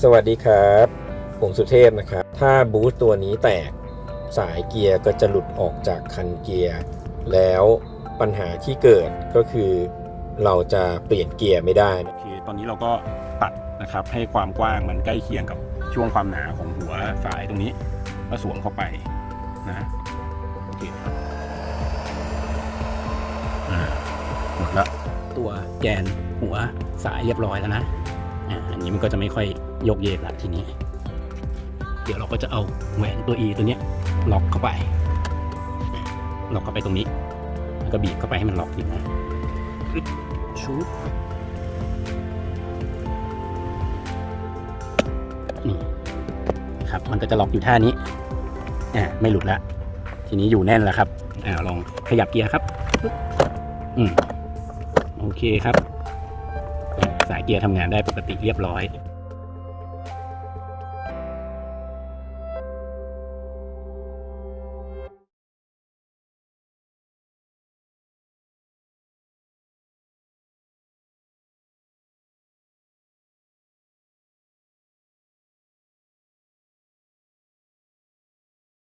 สวัสดีครับ ผมสุเทพนะครับ ถ้าบูสต์ตัวนี้แตกสายเกียร์ก็จะหลุดออกจากคันเกียร์ แล้วปัญหาที่เกิดก็คือเราจะเปลี่ยนเกียร์ไม่ได้โอเคตอนนี้เราก็ตัดนะครับให้ความกว้างมันใกล้เคียงกับช่วงความหนาของหัวสายตรงนี้ก็สวมเข้าไปนะโอเคหมดละตัวแกนหัวสายเรียบร้อยแล้วนะ อ่าอันนี้มันก็จะไม่ค่อยโยกเยกละทีนี้ เดี๋ยวเราก็จะเอาแหวนตัว E ตัวเนี้ยล็อกเข้าไปล็อกเข้าไปตรงนี้ แล้วก็บีบเข้าไปให้มันล็อกอยู่นะชุบนี่ครับมันก็จะล็อกอยู่ท่านี้อ่าไม่หลุดละทีนี้อยู่แน่นแล้วครับอ่าลองขยับเกียร์ครับปึ๊บอืมโอเคครับอ่า สายเกียร์ทำงานได้ปกติเรียบร้อย